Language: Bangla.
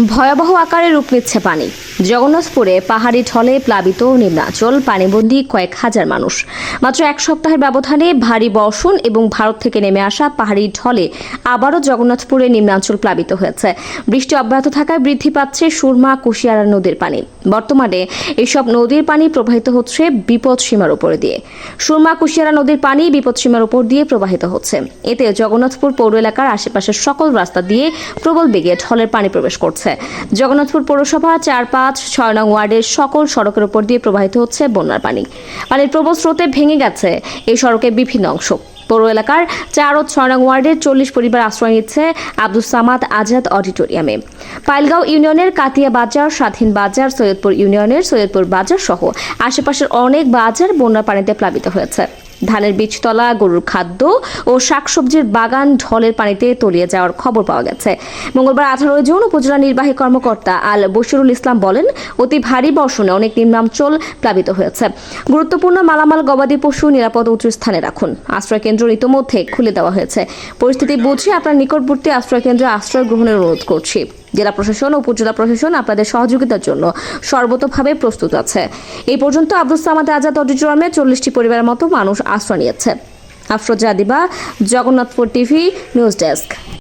ভয়াবহ আকারে রূপ নিচ্ছে পানি। জগন্নাথপুরে পাহাড়ি ঢলে প্লাবিত নিম্নাঞ্চল পানিবন্দী কয়েক হাজার মানুষ। মাত্র এক সপ্তাহের ব্যবধানে ভারী বর্ষণ এবং ভারত থেকে নেমে আসা পাহাড়ি ঢলে আবারও জগন্নাথপুরে নিম্নাঞ্চল প্লাবিত হয়েছে। বৃষ্টি অব্যাহত থাকায় বৃদ্ধি পাচ্ছে সুরমা কুশিয়ারা নদীর পানি। বর্তমানে এইসব নদীর পানি প্রবাহিত হচ্ছে বিপদ সীমার উপরে দিয়ে। সুরমা কুশিয়ারা নদীর পানি বিপদ সীমার উপর দিয়ে প্রবাহিত হচ্ছে। এতে জগন্নাথপুর পৌর এলাকার আশেপাশের সকল রাস্তা দিয়ে প্রবল বেগে ঢলের পানি প্রবেশ করছে। জগন্নাথপুর পৌরসভা চার পাঁচ ছয় নং ওয়ার্ডের সকল সড়কের উপর দিয়ে প্রবাহিত হচ্ছে বন্যার পানি। পানির প্রবল স্রোতে ভেঙে গেছে এই সড়কের বিভিন্ন অংশ। পৌর এলাকার চার ও ছয় নং ওয়ার্ডের চল্লিশ পরিবার আশ্রয় নিচ্ছে আব্দুল সামাদ আজাদ অডিটোরিয়ামে। পাইলগাঁও ইউনিয়নের কাতিয়া বাজার, স্বাধীন বাজার, সৈয়দপুর ইউনিয়নের সৈয়দপুর বাজার সহ আশেপাশের অনেক বাজার বন্যার পানিতে প্লাবিত হয়েছে। ধানের বীজতলা, গরুর খাদ্য ও শাকসবজির বাগান ঢলের পানিতে তলিয়ে যাওয়ার খবর পাওয়া গেছে। মঙ্গলবার আঠারোই জুন উপজেলা নির্বাহী কর্মকর্তা আল বশিরুল ইসলাম বলেন, অতি ভারী বর্ষণে অনেক নিম্নাঞ্চল প্লাবিত হয়েছে। গুরুত্বপূর্ণ মালামাল, গবাদি পশু নিরাপদ উঁচু স্থানে রাখুন। আশ্রয় কেন্দ্র ইতোমধ্যে খুলে দেওয়া হয়েছে। পরিস্থিতি বুঝে আপনার নিকটবর্তী আশ্রয় কেন্দ্রে আশ্রয় গ্রহণের অনুরোধ করছি। জেলা প্রশাসন ও উপজেলা প্রশাসন আপনাদের সহযোগিতার জন্য সর্বতোভাবে প্রস্তুত আছে। এই পর্যন্ত আব্দুল সামাদ আজাদ অডিটোরিয়ামে চল্লিশটি পরিবারের মতো মানুষ আশ্রয় নিয়েছে। আফরোজা দিবা, জগন্নাথপুর টিভি, নিউজ ডেস্ক।